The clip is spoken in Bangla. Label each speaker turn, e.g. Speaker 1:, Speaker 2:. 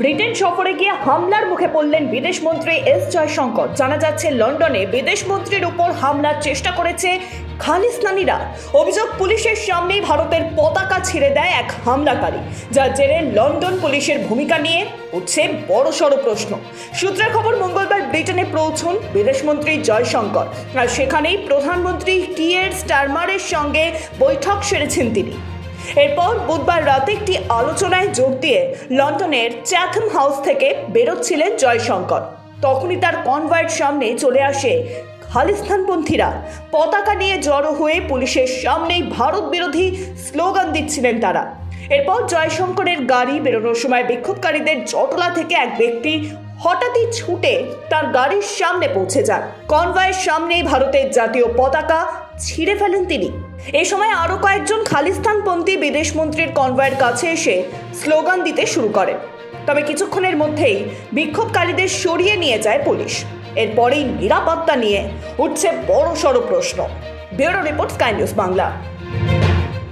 Speaker 1: ব্রিটেন সফরে গিয়ে হামলার মুখে পড়লেন বিদেশমন্ত্রী এস জয়শঙ্কর। জানা যাচ্ছে, লন্ডনে বিদেশমন্ত্রীর উপর হামলার চেষ্টা করেছে খালিস্তানিরা অভিযোগ, পুলিশের সামনেই ভারতের পতাকা ছিঁড়ে দেয় এক হামলাকারী, যার জেরে লন্ডন পুলিশের ভূমিকা নিয়ে উঠছে বড় সড় প্রশ্ন। সূত্রের খবর, মঙ্গলবার ব্রিটেনে পৌঁছন বিদেশমন্ত্রী জয়শঙ্কর। আর সেখানেই প্রধানমন্ত্রী টিএর স্টারমারের সঙ্গে বৈঠক সেরেছেন তিনি। এরপর বুধবার রাতে একটি আলোচনায় যোগ দিয়ে লন্ডনের চ্যাথম হাউস থেকে বেরোচ্ছিলেন জয়শঙ্কর। তখনই তার কনভয়ের সামনে চলে আসে খালিস্তানপন্থীরা। পতাকা নিয়ে জড়ো হয়ে পুলিশের সামনেই ভারত বিরোধী স্লোগান দিচ্ছিলেন তারা। এরপর জয়শঙ্করের গাড়ি বেরোনোর সময় বিক্ষোভকারীদের জটলা থেকে এক ব্যক্তি হঠাৎই ছুটে তার গাড়ির সামনে পৌঁছে যান। কনভয়ের সামনেই ভারতের জাতীয় পতাকা ছিঁড়ে ফেলেন তিনি। এ সময় আরও কয়েকজন খালিস্তানপন্থী বিদেশমন্ত্রীর কনভয়ের কাছে এসে স্লোগান দিতে শুরু করেন। তবে কিছুক্ষণের মধ্যেই বিক্ষোভকারীদের সরিয়ে নিয়ে যায় পুলিশ। এরপরেই নিরাপত্তা নিয়ে উঠছে বড় সড় প্রশ্ন। Bureau report Sky News Bangla.